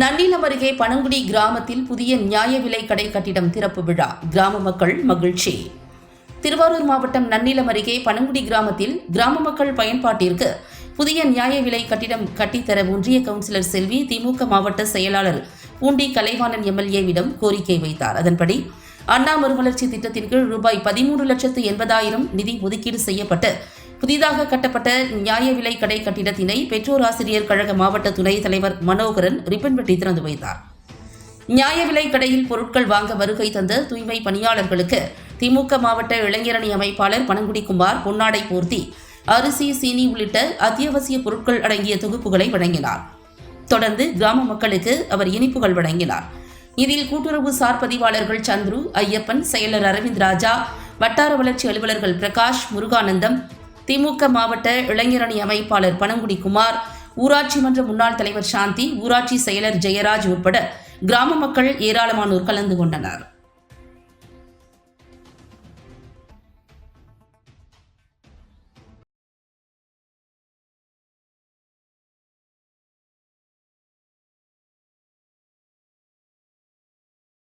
நன்னிலம் அருகே பனங்குடி கிராமத்தில் புதிய நியாய விலை கடை கட்டிடம் திறப்பு விழா. கிராம மக்கள் மகிழ்ச்சி. திருவாரூர் மாவட்டம் நன்னிலம் அருகே பனங்குடி கிராமத்தில் கிராம மக்கள் பயன்பாட்டிற்கு புதிய நியாய விலை கட்டிடம் கட்டித்தர ஒன்றிய கவுன்சிலர் செல்வி திமுக மாவட்ட செயலாளர் பூண்டி கலைவாணன் எம்எல்ஏவிடம் கோரிக்கை வைத்தார். அதன்படி அண்ணா மறுமலர்ச்சி திட்டத்தின் கீழ் ரூபாய் பதிமூன்று லட்சத்து எண்பதாயிரம் நிதி ஒதுக்கீடு செய்யப்பட்டு புதிதாக கட்டப்பட்ட நியாய விலை கடை கட்டிடத்தினை பெற்றோர் ஆசிரியர் கழக மாவட்ட துணைத் தலைவர் மனோகரன் ரிப்பன் வெட்டி திறந்து வைத்தார். நியாய விலை கடையில் பொருட்கள் வாங்க வருகை தந்த தூய்மை பணியாளர்களுக்கு திமுக மாவட்ட இளைஞரணி அமைப்பாளர் பனங்குடி குமார் பொன்னாடை போர்த்தி அரிசி சீனி உள்ளிட்ட அத்தியாவசிய பொருட்கள் அடங்கிய தொகுப்புகளை வழங்கினார். தொடர்ந்து கிராம மக்களுக்கு அவர் இனிப்புகள் வழங்கினார். இதில் கூட்டுறவு சார் பதிவாளர்கள் சந்துரு ஐயப்பன் செயலர் அரவிந்த் ராஜா வட்டார வளர்ச்சி அலுவலர்கள் பிரகாஷ் முருகானந்தம் திமுக மாவட்ட இளைஞரணி அமைப்பாளர் பனங்குடி குமார் ஊராட்சி மன்ற முன்னாள் தலைவர் சாந்தி ஊராட்சி செயலர் ஜெயராஜ் உட்பட கிராம மக்கள் ஏராளமானோர் கலந்து கொண்டனர்.